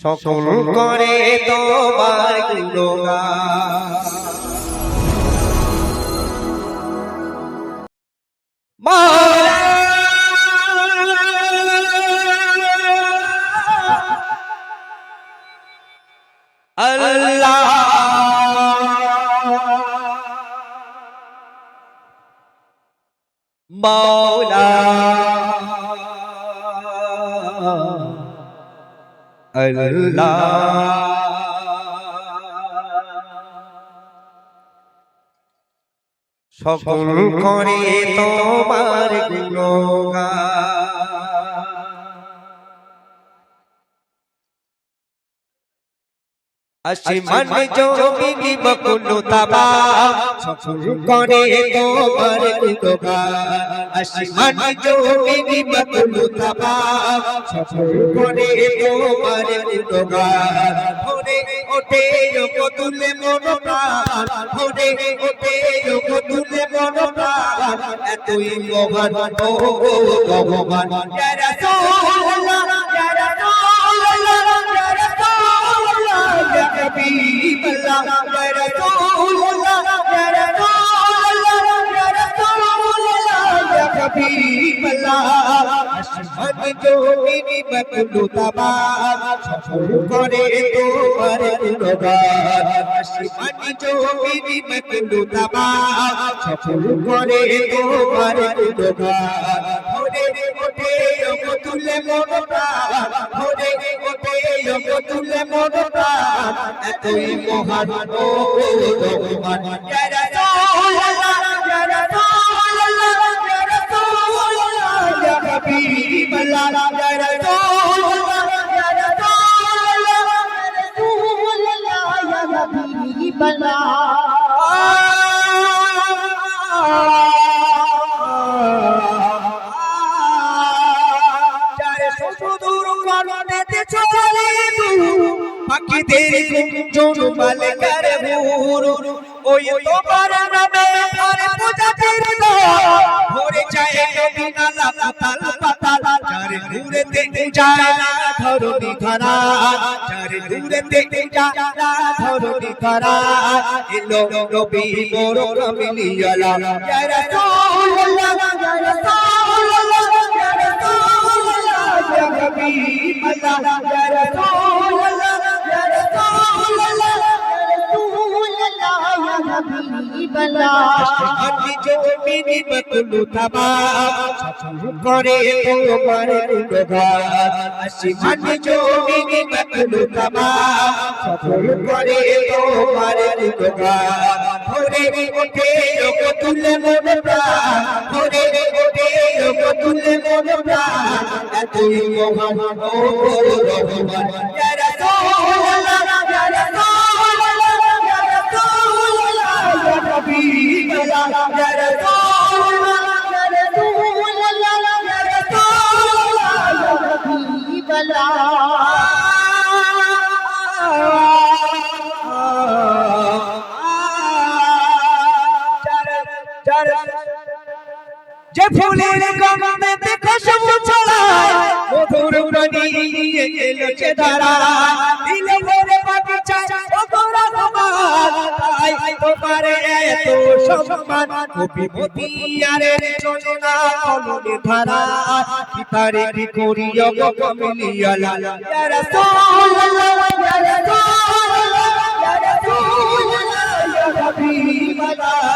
সকল করে তোমার গুণগান মাওলা আল্লাহ মাওলা আল্লাহ। সকল করে তোমার গুণগান। আসমান জমিনি বকুল তাবা সকল করে তোমার গুণগান আসমান জমিনি বকুল তাবা সকল করে তোমার গুণগান ভোরে ওঠে তুলে মন প্রাণ ভোরে ওঠে তুলে মন প্রাণ এতই মহান ও ভগবান ইয়া আসমান জমিনি বকুল তাবা সকল করে তোমার গুণগান আসমান জমিনি বকুল তাবা সকল করে তোমার গুণগান ভোরে ওঠে তুলে মন প্রাণ ভোরে ওঠে তুলে মন প্রাণ এতই মহান ও ভগবান পাখিদের গুঞ্জন মালিকার ভুর ওই তোমার নামে আর প্রজাতির ভরে যায় নদী নালা ধরা যার দূরে দেখে যারা না ধরণী এলো নবী মোর কামিলিয়ালা ইয়া রাসূলুল্লাহ ইয়া রাসূলুল্লাহ ইয়া রাসূলুল্লাহ ইয়া হাবিবাল্লাহ ইয়া রাসূলুল্লাহ জমিনি বকুলু থামা করে তোমার গুণগান আসমান জমিনি বকুলু থামা করে তোমার গুণগান ভোরে ওঠে লোক তুলে মন প্রাণ ভোরে ফুলের গন্ধে খুশবু ছড়ায়। মধুর প্রাণী এলো যে ধারা দিলে ভরে বাগিচায় ও গোরা গোপাল তাই তোমার এত সম্মান। কবিমতি আরে চলে কলমে ধারা। কি তারে কি করি গো কমলিয়ালা? ইয়া রাসূলুল্লাহ ইয়া রাসূলুল্লাহ ইয়া রাসূলুল্লাহ ইয়া হাবিবাল্লাহ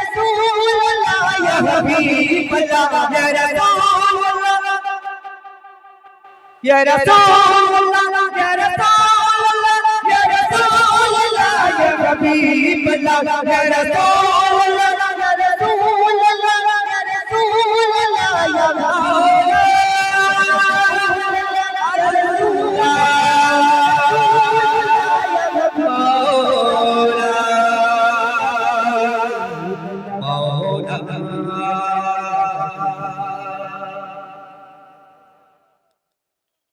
রাসূলুল্লাহ ইয়া হাবিবাল্লাহ ইয়া